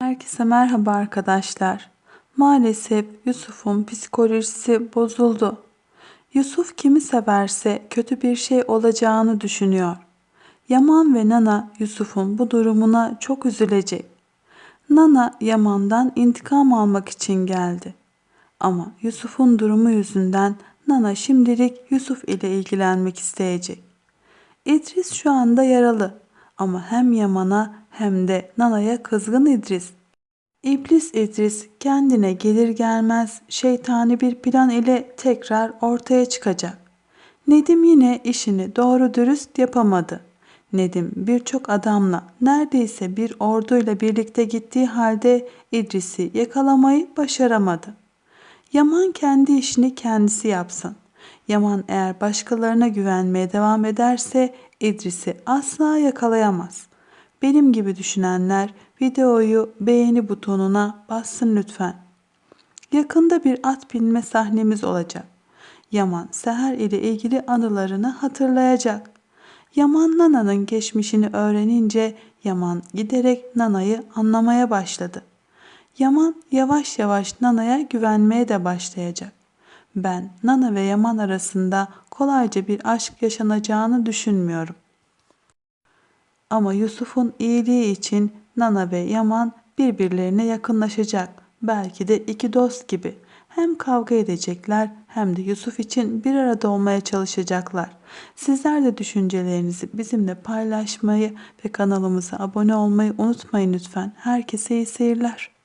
Herkese merhaba arkadaşlar. Maalesef Yusuf'un psikolojisi bozuldu. Yusuf kimi severse kötü bir şey olacağını düşünüyor. Yaman ve Nana Yusuf'un bu durumuna çok üzülecek. Nana Yaman'dan intikam almak için geldi. Ama Yusuf'un durumu yüzünden Nana şimdilik Yusuf ile ilgilenmek isteyecek. İdris şu anda yaralı ama hem Yaman'a hem de Nana'ya kızgın İdris. İblis İdris kendine gelir gelmez şeytani bir plan ile tekrar ortaya çıkacak. Nedim yine işini doğru dürüst yapamadı. Nedim birçok adamla neredeyse bir orduyla birlikte gittiği halde İdris'i yakalamayı başaramadı. Yaman kendi işini kendisi yapsın. Yaman eğer başkalarına güvenmeye devam ederse İdris'i asla yakalayamaz. Benim gibi düşünenler videoyu beğeni butonuna bassın lütfen. Yakında bir at binme sahnemiz olacak. Yaman Seher ile ilgili anılarını hatırlayacak. Yaman Nana'nın geçmişini öğrenince Yaman giderek Nana'yı anlamaya başladı. Yaman yavaş yavaş Nana'ya güvenmeye de başlayacak. Ben Nana ve Yaman arasında kolayca bir aşk yaşanacağını düşünmüyorum. Ama Yusuf'un iyiliği için Nana ve Yaman birbirlerine yakınlaşacak. Belki de iki dost gibi. Hem kavga edecekler hem de Yusuf için bir arada olmaya çalışacaklar. Sizler de düşüncelerinizi bizimle paylaşmayı ve kanalımıza abone olmayı unutmayın lütfen. Herkese iyi seyirler.